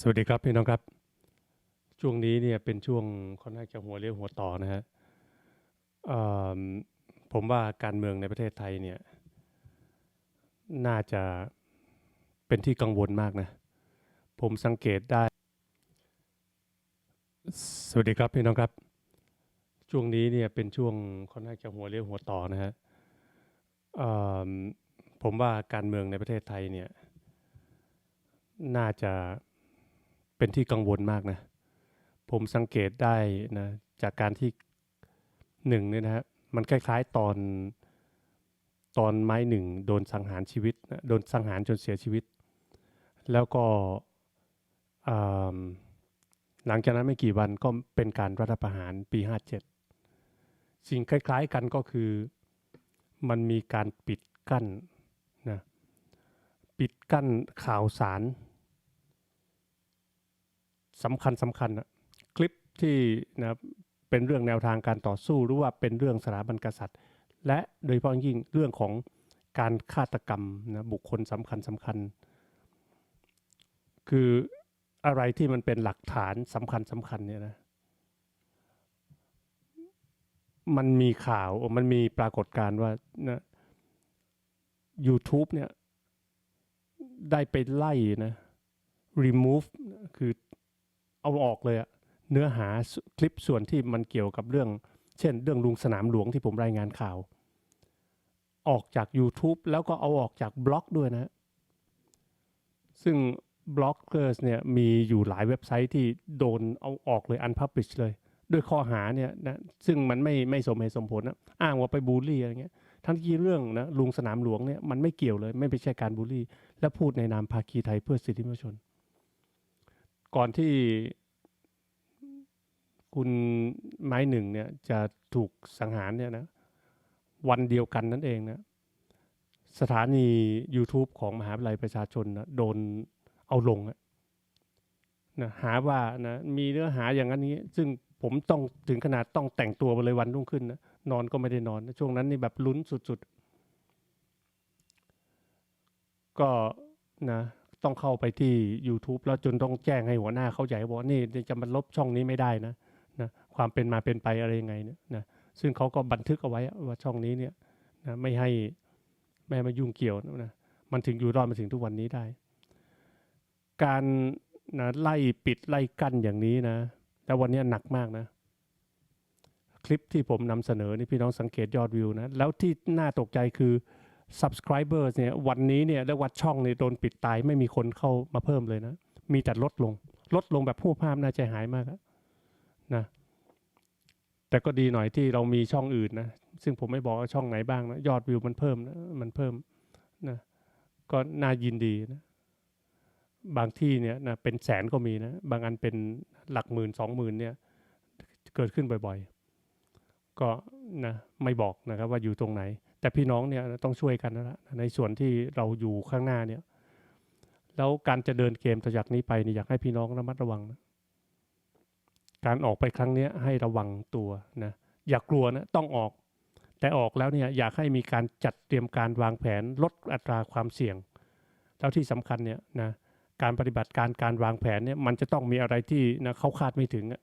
สวัสดีครับพี่น้องครับ ช่วงนี้เนี่ยเป็นช่วงค่อนข้างจะหัวเรียวหัวต่อนะฮะผมว่าการเมืองในประเทศไทยเนี่ยน่าจะเป็นที่กังวลมากนะ ผมสังเกตได้ สวัสดีครับพี่น้องครับ ช่วงนี้เนี่ยเป็นช่วงค่อนข้างจะหัวเรียวหัวต่อนะฮะผมว่าการเมืองในประเทศไทยเนี่ยน่าจะ เป็นที่กังวลมากนะ ผมสังเกตได้นะจากการที่หนึ่งเนี่ยนะฮะมันคล้ายๆตอนตอนไม้หนึ่งโดนสังหารชีวิตนะโดนสังหารจนเสียชีวิต แล้วก็หลังจากนั้นไม่กี่วันก็เป็นการรัฐประหารปี 57 สิ่งคล้ายๆกันก็คือมันมีการปิดกั้นนะปิดกั้นข่าวสาร สำคัญสำคัญนะคลิปที่นะเป็นเรื่องแนวทางการต่อสู้หรือว่าเป็นเรื่องสถาบันกษัตริย์ และโดยเฉพาะยิ่งเรื่องของการฆาตกรรมนะบุคคลสำคัญสำคัญ คืออะไรที่มันเป็นหลักฐานสำคัญสำคัญเนี่ยนะมันมีข่าวมันมีปรากฏการณ์ว่านะ YouTube เนี่ยได้ไปไล่นะ remove คือ เอาออกเลยอะเนื้อหาคลิปส่วนที่มันเกี่ยวกับเรื่อง เช่น เรื่องลุงสนามหลวงที่ผมรายงานข่าว ออกจาก YouTube แล้วก็เอาออกจากบล็อกด้วยนะ ซึ่งบล็อกเกอร์สเนี่ยมีอยู่หลายเว็บไซต์ที่โดนเอาออกเลย unpublish เลย ด้วยข้อหาเนี่ยนะซึ่งมันไม่ไม่สมเหตุสมผลนะอ้างว่าไปบูลลี่อะไรเงี้ยทั้งที่เรื่องนะลุงสนามหลวงเนี่ยมันไม่เกี่ยวเลย ไม่ใช่การบูลลี่ และพูดในนามภาคีไทยเพื่อสิทธิมนุษยชน ก่อนที่ คุณไม้หนึ่งเนี่ยจะถูกสังหารเนี่ยนะวันเดียวกันนั่นเองนะสถานี YouTube ของมหาวิทยาลัยประชาชนนะโดนเอาลงนะหาว่านะมีเนื้อหาอย่างนั้นนี้ ซึ่งผมต้องถึงขนาดต้องแต่งตัวไปเลยวันรุ่งขึ้นนะนอนก็ไม่ได้นอนนะช่วงนั้นนี่แบบลุ้นสุดๆ ก็นะต้องเข้าไปที่ YouTube แล้วจนต้องแจ้งให้หัวหน้าเขาใจบอกว่านี่จะมาลบช่องนี้ไม่ได้นะ นะความเป็นมาเป็นไปอะไรยังไงเนี่ยนะซึ่งเขาก็บันทึกเอาไว้ว่าช่องนี้เนี่ยนะไม่ให้ไม่ให้มายุ่งเกี่ยวนะมันถึงอยู่รอดมาถึงทุกวันนี้ได้ การนะไล่ปิดไล่กั้นอย่างนี้นะแล้ววันนี้หนักมากนะ คลิปที่ผมนำเสนอนี่พี่น้องสังเกตยอดวิวนะ แล้วที่น่าตกใจคือ subscribers เนี่ยวันนี้เนี่ยและวัดช่องเนี่ยโดนปิดตายไม่มีคนเข้ามาเพิ่มเลยนะ มีแต่ลดลง ลดลงแบบผู้ภาพน่าใจหายมากอะ นะแต่ก็ดีหน่อยที่เรามีช่องอื่นนะซึ่งผมไม่บอกว่าช่องไหนบ้างนะยอดวิวมันเพิ่มนะมันเพิ่มนะก็น่ายินดีนะบางที่เนี่ยนะเป็นแสนก็มีนะบางอันเป็นหลักหมื่นสองหมื่นเนี่ยเกิดขึ้นบ่อยๆ ก็นะไม่บอกนะครับว่าอยู่ตรงไหน แต่พี่น้องเนี่ยต้องช่วยกันนะในส่วนที่เราอยู่ข้างหน้าเนี่ยแล้วการจะเดินเกมต่อจากนี้ไปเนี่ยอยากให้พี่น้องระมัดระวังนะ การออกไปครั้งนี้ให้ระวังตัวนะอย่ากกลัวนะต้องออก แต่ออกแล้วเนี่ยอยากให้มีการจัดเตรียมการวางแผนลดอัตราความเสี่ยง แล้วที่สำคัญเนี่ยนะการปฏิบัติการการวางแผนเนี่ยมันจะต้องมีอะไรที่นะเขาคาดไม่ถึงนะ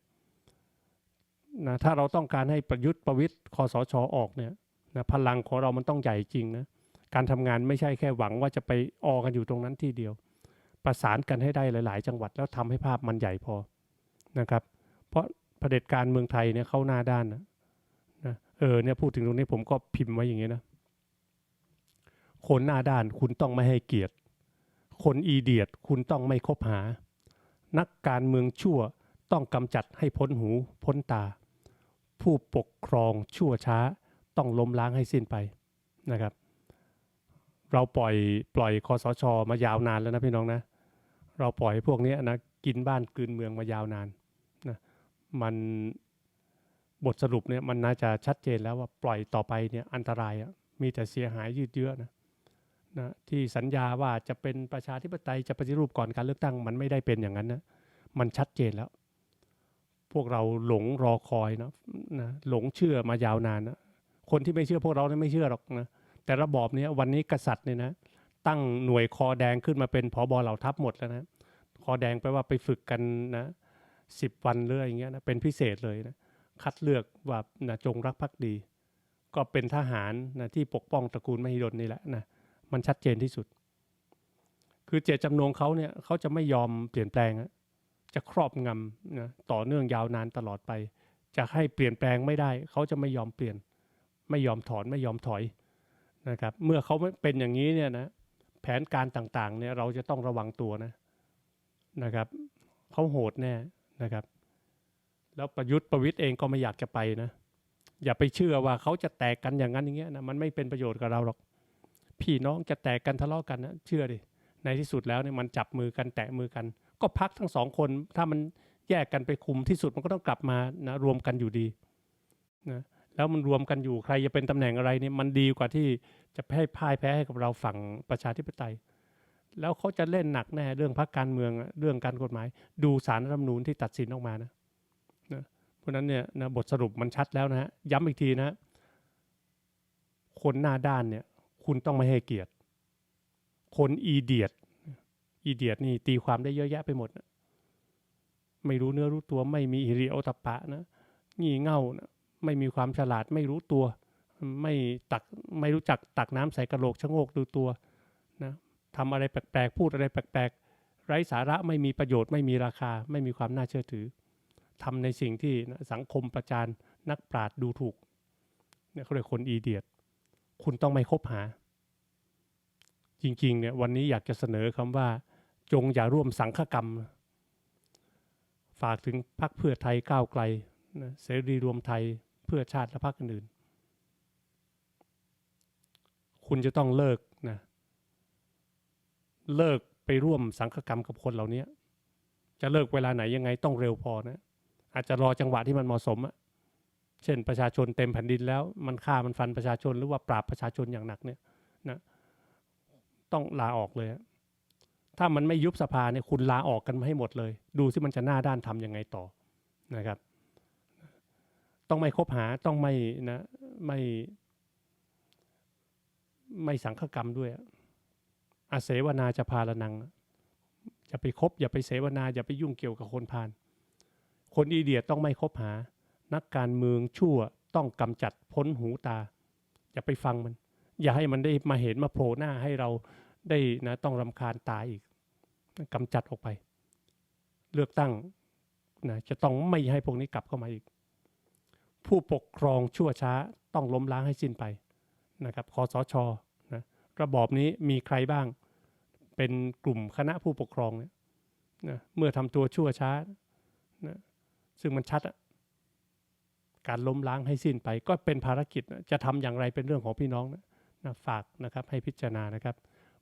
ถ้าเราต้องการให้ประยุทธ์ประวิทย์คอสชออกเนี่ยนะพลังของเรามันต้องใหญ่จริงนะการทำงานไม่ใช่แค่หวังว่าจะไปออกันอยู่ตรงนั้นที่เดียว ประสานกันให้ได้หลาย ๆ จังหวัดแล้วทำให้ภาพมันใหญ่พอนะครับ เพราะะเผด็จการเมืองไทยเนี่ยเข้าหน้าด้านนะนะเออเนี่ยพูดถึงตรงนี้ผมก็พิมพ์ไว้อย่างนี้นะคนหน้าด้านคุณต้องไม่ให้เกียรติ คนอีเดียดคุณต้องไม่คบหา นักการเมืองชั่วต้องกำจัดให้พ้นหูพ้นตา ผู้ปกครองชั่วช้าต้องล้มล้างให้สิ้นไปนะครับ เราปล่อยปล่อยคอสชมายาวนานแล้วนะพี่น้องนะ เราปล่อยพวกนี้นะกินบ้านกลืนเมืองมายาวนาน มันบทสรุปเนี่ยมันน่าจะชัดเจนแล้วว่าปล่อยต่อไปเนี่ยอันตรายอะมีแต่เสียหายยืดเยื้อนะนะที่สัญญาว่าจะเป็นประชาธิปไตยจะปฏิรูปก่อนการเลือกตั้ง มันไม่ได้เป็นอย่างนั้นนะมันชัดเจนแล้ว พวกเราหลงรอคอยนะนะหลงเชื่อมายาวนานนะคนที่ไม่เชื่อพวกเราเนี่ยไม่เชื่อหรอกนะแต่ระบอบเนี้ยวันนี้กษัตริย์เนี่ยนะตั้งหน่วยคอแดงขึ้นมาเป็นผอบอเหล่าทัพหมดแล้วนะคอแดงแปลว่าไปฝึกกันนะ สิบวันเรื่อยอย่างเงี้ยนะเป็นพิเศษเลยนะคัดเลือกว่านะจงรักภักดี ก็เป็นทหารนะที่ปกป้องตระกูลมหิดลนี่แหละนะมันชัดเจนที่สุด คือเจตจำนงเขาเนี่ยเขาจะไม่ยอมเปลี่ยนแปลงอะจะครอบงำนะต่อเนื่องยาวนานตลอดไป จะให้เปลี่ยนแปลงไม่ได้ เขาจะไม่ยอมเปลี่ยน ไม่ยอมถอนไม่ยอมถอยนะครับเมื่อเขาเป็นอย่างนี้เนี่ยนะแผนการต่างๆเนี่ยเราจะต้องระวังตัวนะนะครับเขาโหดแน่ นะครับ แล้วประยุทธ์ประวิตยเองก็ไม่อยากจะไปนะ อย่าไปเชื่อว่าเขาจะแตกกันอย่างนั้นอย่างเงี้ยนะมันไม่เป็นประโยชน์กับเราหรอก พี่น้องจะแตกกันทะเลาะกันนะเชื่อดิในที่สุดแล้วเนี่ยมันจับมือกันแตะมือกัน ก็พักทั้งสองคน ถ้ามันแยกกันไปคุมที่สุดมันก็ต้องกลับมานะรวมกันอยู่ดีนะแล้วมันรวมกันอยู่ใครจะเป็นตำแหน่งอะไรเนี่ยมันดีกว่าที่จะให้พ่ายแพ้ให้กับเราฝั่งประชาธิปไตย แล้วเขาจะเล่นหนักแน่เรื่องพักการเมืองเรื่องการกฎหมาย ดูสารรัฐธรรมนูญที่ตัดสินออกมานะนะเพราะนั้นเนี่ยนะบทสรุปมันชัดแล้วนะฮะย้ำอีกทีนะ คนหน้าด้านเนี่ยคุณต้องไม่ให้เกียรติ คนอีเดียดอีเดียดนี่ตีความได้เยอะแยะไปหมดนะไม่รู้เนื้อรู้ตัวไม่มีอิริโอตปปะนะงี่เง่านะไม่มีความฉลาดไม่รู้ตัว ไม่ตักไม่รู้จักตักน้ำใส่กระโหลกชะโงกดูตัวนะ ทำอะไรแปลกๆ พูดอะไรแปลกๆ ไร้สาระไม่มีประโยชน์ไม่มีราคา ไม่มีความน่าเชื่อถือทำในสิ่งที่สังคมประจานนักปราชญ์ดูถูกเนี่ยเขาเรียกคนอีเดียดคุณต้องไม่คบหา จริงๆเนี่ยวันนี้อยากจะเสนอคำว่า จงอย่าร่วมสังฆกรรม ฝากถึงพรรคเพื่อไทยก้าวไกลเสรีรวมไทยเพื่อชาติและพรรคอื่น คุณจะต้องเลิกนะ เลิกไปร่วมสังฆกรรมกับคนเหล่านี้จะเลิกเวลาไหนยังไงต้องเร็วพอนะ อาจจะรอจังหวะที่มันเหมาะสมอะเช่นประชาชนเต็มแผ่นดินแล้ว มันฆ่ามันฟันประชาชนหรือว่าปราบประชาชนอย่างหนักเนี่ยนะต้องลาออกเลย ถ้ามันไม่ยุบสภาเนี่ยคุณลาออกกันให้หมดเลย ดูสิมันจะหน้าด้านทำยังไงต่อนะครับ ต้องไม่คบหาต้องไม่นะไม่ไม่สังฆกรรมด้วย อาเสวนาจะพาละนัง อย่าไปคบ อย่าไปเสวนา อย่าไปยุ่งเกี่ยวกับคนพาลคนอีเดียต้องไม่คบหา นักการเมืองชั่วต้องกำจัดพ้นหูตา อย่าไปฟังมัน อย่าให้มันได้มาเห็นมาโผล่หน้าให้เราได้นะต้องรำคาญตาอีกกำจัดออกไป เลือกตั้งนะจะต้องไม่ให้พวกนี้กลับเข้ามาอีก ผู้ปกครองชั่วช้าต้องล้มล้างให้สิ้นไปนะครับคอสชนะระบอบนี้มีใครบ้าง เป็นกลุ่มคณะผู้ปกครองเนี่ยนะเมื่อทำตัวชั่วช้านะซึ่งมันชัดอะการล้มล้างให้สิ้นไป ก็เป็นภารกิจนะจะทำอย่างไรเป็นเรื่องของพี่น้องนะนะฝากนะครับให้พิจารณานะครับ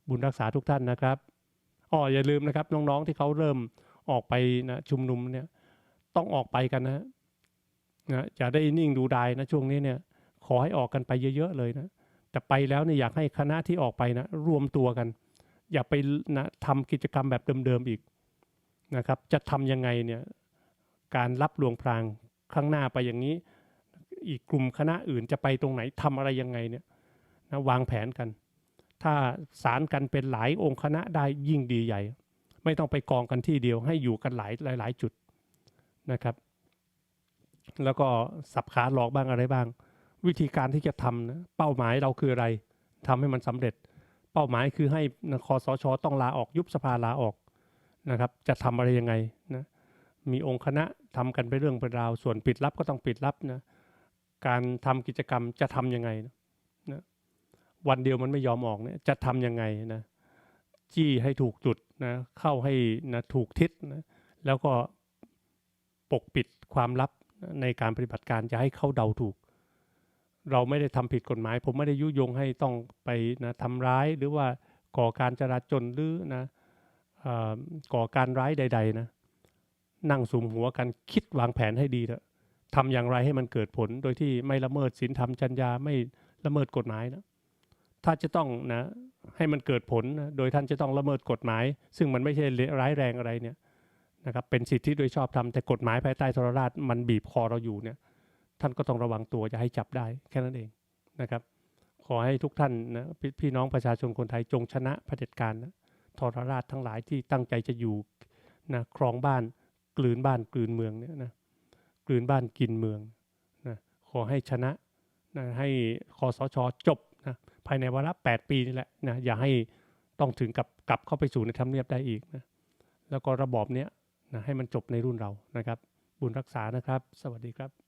บุญรักษาทุกท่านนะครับอ๋ออย่าลืมนะครับ น้องๆที่เขาเริ่มออกไปนะชุมนุมเนี่ยต้องออกไปกันนะนะอย่าได้นิ่งดูดายนะช่วงนี้เนี่ย ขอให้ออกกันไปเยอะ ๆ เลยนะแต่ไปแล้วเนี่ยอยากให้คณะที่ออกไปนะรวมตัวกัน อย่าไปนะทำกิจกรรมแบบเดิมๆอีกนะครับ จะทำยังไงเนี่ยการรับลวงพรางข้างหน้าไปอย่างนี้ อีกกลุ่มคณะอื่นจะไปตรงไหนทำอะไรยังไงเนี่ยนะวางแผนกัน ถ้าสารกันเป็นหลายองค์คณะได้ยิ่งดีใหญ่ ไม่ต้องไปกองกันที่เดียวให้อยู่กันหลายหลายหลายจุดนะครับ แล้วก็สับขาหลอกบ้างอะไรบ้าง วิธีการที่จะทำนะเป้าหมายเราคืออะไรทำให้มันสำเร็จ เป้าหมายคือให้คอสชต้องลาออกยุบสภาลาออกนะครับ จะทำอะไรยังไงนะมีองค์คณะทำกันไปเรื่องเป็นราว ส่วนปิดลับก็ต้องปิดลับนะการทำกิจกรรมจะทำยังไงนะวันเดียวมันไม่ยอมออกเนี่ยจะทำยังไงนะจี้ให้ถูกจุดนะเข้าให้นะถูกทิศนะแล้วก็ปกปิดความลับในการปฏิบัติการจะให้เข้าเดาถูก เราไม่ได้ทำผิดกฎหมาย ผมไม่ได้ยุยงให้ต้องไปนะทำร้ายหรือว่าก่อการจราจนหรือนะก่อการร้ายใด ๆ นะ นั่งสุมหัวกันคิดวางแผนให้ดีเถอะทำอย่างไรให้มันเกิดผลโดยที่ไม่ละเมิดศีลธรรมจัญญาไม่ละเมิดกฎหมายนะถ้าจะต้องนะให้มันเกิดผลนะโดยท่านจะต้องละเมิดกฎหมาย ซึ่งมันไม่ใช่ร้ายแรงอะไรเนี่ยนะครับเป็นสิทธิโดยชอบธรรมแต่กฎหมายภายใต้ทรราชมันบีบคอเราอยู่เนี่ย ท่านก็ต้องระวังตัวจะให้จับได้แค่นั้นเองนะครับ ขอให้ทุกท่านนะพพี่น้องประชาชนคนไทยจงชนะเผด็จการนะทรราชทั้งหลายที่ตั้งใจจะอยู่นะครองบ้านกลืนบ้านกลืนเมืองเนี่ยนะกลืนบ้านกินเมืองนะขอให้ชนะนะให้คอสชจบนะภายในวาระ8ปีนี่แหละนะอย่าให้ต้องถึงกับกลับเข้าไปสู่ในทำเนียบได้อีกนะแล้วก็ระบอบเนี้ยนะให้มันจบในรุ่นเรานะครับ บุญรักษานะครับ สวัสดีครับ